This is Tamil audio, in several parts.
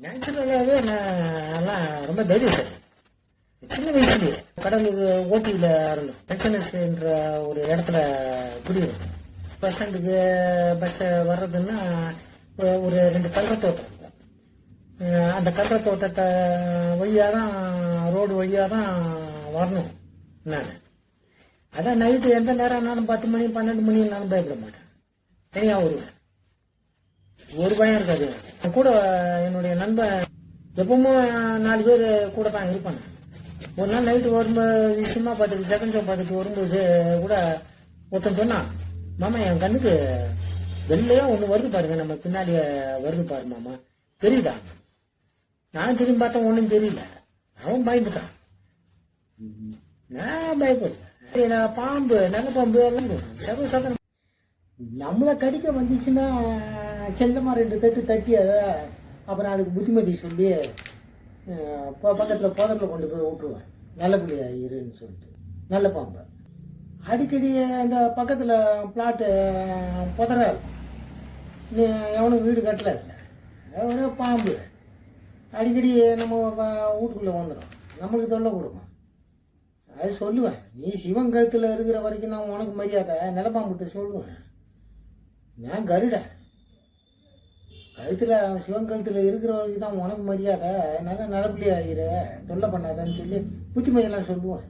நேச்சுரலாகவே நான் எல்லாம் ரொம்ப தைரியசாலி சின்ன வயசுலேயே கடலூர் ஓட்டியில் இருந்தோம் பென்ஷனஸ்ன்ற ஒரு இடத்துல குடியிருந்தோம் பஸ் ஸ்டாண்டுக்கு வர்றதுன்னா ஒரு- ரெண்டு கல்ற தோட்டம் அந்த கல்ற தோட்டத்தை வழியாக தான் ரோடு வழியாக தான் வரணும் நான். அதான் நைட்டு எந்த நேரம் ஆனாலும் பத்து மணி பன்னெண்டு மணினாலும் பயப்பட மாட்டேன். தனியாக வருவேன். ஒரு பயம் இருக்காது. என் கூட என்னுடைய நண்பன் எப்பவுமே நாலு பேர் கூட தான் இருப்பாங்க. ஒரு நாள் நைட்டு வரும்போது சினிமா பார்த்துட்டு செகண்ட் ஷோ பார்த்துட்டு வரும்போது கூட ஒருத்தன் சொன்னான் மாமா என் கண்ணுக்கு வெள்ளையா ஒன்று வருது பாருங்க நம்ம பின்னாடி வருது பாரு மாமா. தெரியுதா? நான் திரும்பி பார்த்தா ஒன்றும் தெரியல. அவன் பயந்துட்டான். நான் பயப்படல. நான் பாம்பு நல்ல பாம்பு எல்லாம் சர்வ சாதாரண நம்மளை கடிக்க வந்துச்சுன்னா செல்லமாக ரெண்டு தட்டு தட்டி அதை அப்புறம் அதுக்கு புத்திமதி சொல்லி பக்கத்தில் புதரில் கொண்டு போய் விட்டுருவேன் நல்லபடியா இருன்னு சொல்லிட்டு. நல்ல பாம்பு. அடிக்கடி அந்த பக்கத்தில் பிளாட்டு புதரா இருக்கும். நீ எவனும் வீடு கட்டல அதில். ஒரே பாம்பு. அடிக்கடி நம்ம வீட்டுக்குள்ளே வந்துடும் நம்மளுக்கு தொல்லை கொடுக்கும். அது சொல்லுவேன். நீ சிவன் கழுத்தில் இருக்கிற வரைக்கும் நான் உனக்கு மரியாதை. நிலப்பாம்பிட்ட சொல்லுவேன். நான் கருடன். கழுத்தில் சிவன் கழுத்தில் இருக்கிறவங்களுக்கு தான் உனக்கு மரியாதை. அதனால நடப்படி ஆகிற தொல்லை பண்ணாதன்னு சொல்லி புத்திமதியெல்லாம் சொல்லுவோம்.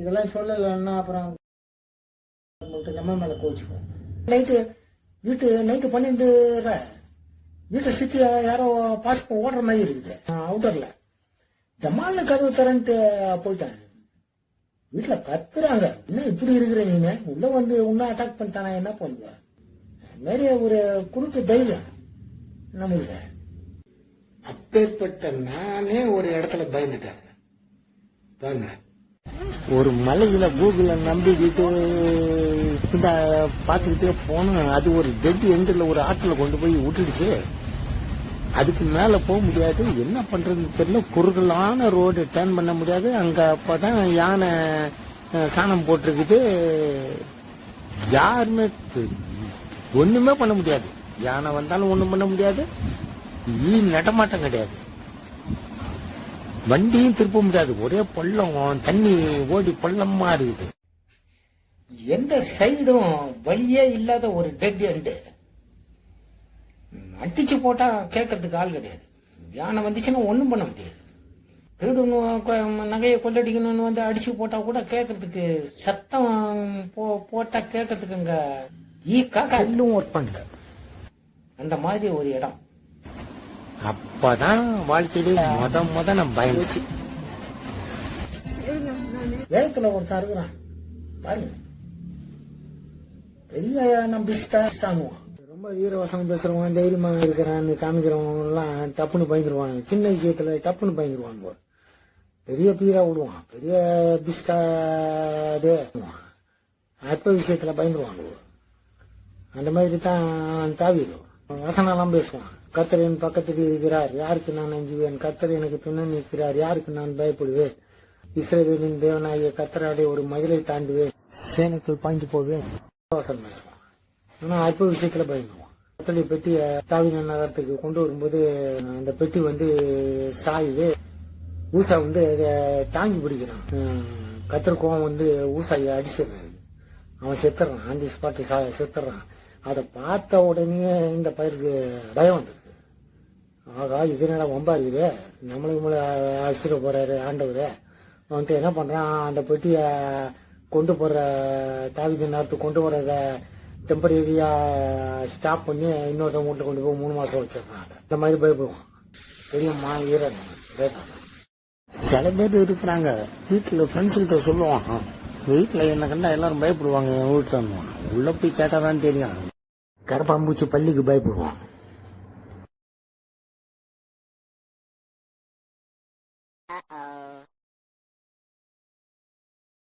இதெல்லாம் சொல்லலைன்னா அப்புறம் மட்டும் நம்ம மேலே கோச்சிக்குவோம் நைட்டு வீட்டு நைட்டு பன்னெண்டு வீட்டை சுற்றி யாரோ பாஸ் ஓடுற மாதிரி இருக்குது. அவுட்டரில் ஜமால்னு கதவு தரன்ட்டு போயிட்டாங்க. வீட்டில் கத்துறாங்க. என்ன இப்படி இருக்கிற நீங்க உள்ள வந்து இன்னும் அட்டாக் பண்ணிட்டானா? என்ன பண்ணுவேன் நிறைய ஒரு குறுக்கு தைரியம் நம்மளுக்கு. அப்பேற்பட்ட நானே ஒரு இடத்துல பயந்துட்டேன். பாருங்க. ஒரு மலையில கூகுள நம்பிக்கிட்டு இந்த பார்த்துக்கிட்டே போனோம் அது ஒரு டெட் எண்டில் ஒரு ஆற்றுல கொண்டு போய் விட்டுடுச்சு. அதுக்கு மேல போக முடியாது. என்ன பண்றதுன்னு தெரியல. குறுகலான ரோடு டேர்ன் பண்ண முடியாது. அங்க அப்பதான் யானை அஹ், சாணம் போட்டிருக்குது. யாருமே ஒண்ணுமே பண்ண முடியாது. யானை வந்தாலும் ஒண்ணும் பண்ண முடியாது. ஈ நடமாட்டம் கிடையாது. வண்டியும் திருப்ப முடியாது. ஒரே பள்ளம் தண்ணி ஓடி பள்ளமா இருக்குது எந்த சைடும் வழியே இல்லாத ஒரு டெட் எண்டு அடிச்சு போட்டா கேட்கறதுக்கு ஆள் கிடையாது. யானை வந்துச்சுன்னா ஒண்ணும் பண்ண முடியாது. திருடணும் நகையை கொள்ளடிக்கணும்னு வந்து அடிச்சு போட்டா கூட கேட்கறதுக்கு சத்தம் போ- போட்டா கேட்கறதுக்கு அங்க ஈ காக்கா. எல்லும் ஒர்க் பண்ணல அந்த மாதிரி ஒரு இடம். அப்பதான் வாழ்க்கையில முத முத நான் பயந்துச்சு வேகத்துல ஒருத்தன் இருக்கிறான். பாருங்க. பெரிய நம்பிஸ்தானுவான் ரொம்ப வீரவசம் பேசுறவன் தைரியமா இருக்கிறான்னு காமிக்கிறவங்க எல்லாம் டப்புன்னு பயந்துருவான். சின்ன விஷயத்துல டப்புன்னு பயந்துருவான் போல. பெரிய பீரா விடுவான். பெரிய பிஸ்கா இது அற்ப விஷயத்துல பயந்துருவான் போல. அந்த மாதிரி தான் தாவிடும் வசனம்லாம் பேசுவான் கர்த்தர் என் பக்கத்தில் இருக்கிறார். யாருக்கு நான் அஞ்சுவேன் கர்த்தர் எனக்கு துணை நிற்கிறார். யாருக்கு நான் பயப்படுவேன்? இஸ்ரேலின் தேவனாகிய கத்தராடைய ஒரு மதிலை தாண்டுவேன். சேனைக்குள் பாய்ந்து போவேன். வசனம் பேசுவான் ஆனா அற்ப விஷயத்துல பயந்துவான் கத்தளி பெட்டி தாவின நகரத்துக்கு கொண்டு வரும்போது அந்த பெட்டி வந்து சாயுது. ஊசா வந்து அதை தாங்கி பிடிக்கிறான். கத்தர் கோவம் வந்து ஊசாயை அடிச்சிடுறாரு. அவன் செத்துறான். Aunty spot செத்துறான். அதை பார்த்த உடனே இந்த பயிருக்கு பயம் வந்துடுது ஆகா இது என்னடா வம்பா இருக்குது நம்மளுக்கு மேலே அடிச்சுட்டு போறாரு ஆண்டவர். வந்துட்டு என்ன பண்றான்? அந்த பெட்டியை கொண்டு போற தாவித நேரத்துக்கு கொண்டு போறத டெம்பரரியா ஸ்டாப் பண்ணி இன்னொருத்தவங்க வீட்டுல கொண்டு போய் மூணு மாசம் வச்சிடுறான் இந்த மாதிரி பயப்படுவான். பெரியம்மா ஈரன் சில பேர் இருக்கிறாங்க. வீட்டில் ஃப்ரெண்ட்ஸுக்கிட்ட சொல்லுவான் வீட்டில் என்ன கண்டா எல்லாரும் பயப்படுவாங்க என் வீட்டில் உள்ள போய் கேட்டால் தான் தெரியும். கரப்பாம்பூச்சி பள்ளிக்கு பயப்படுவான் Uh-oh.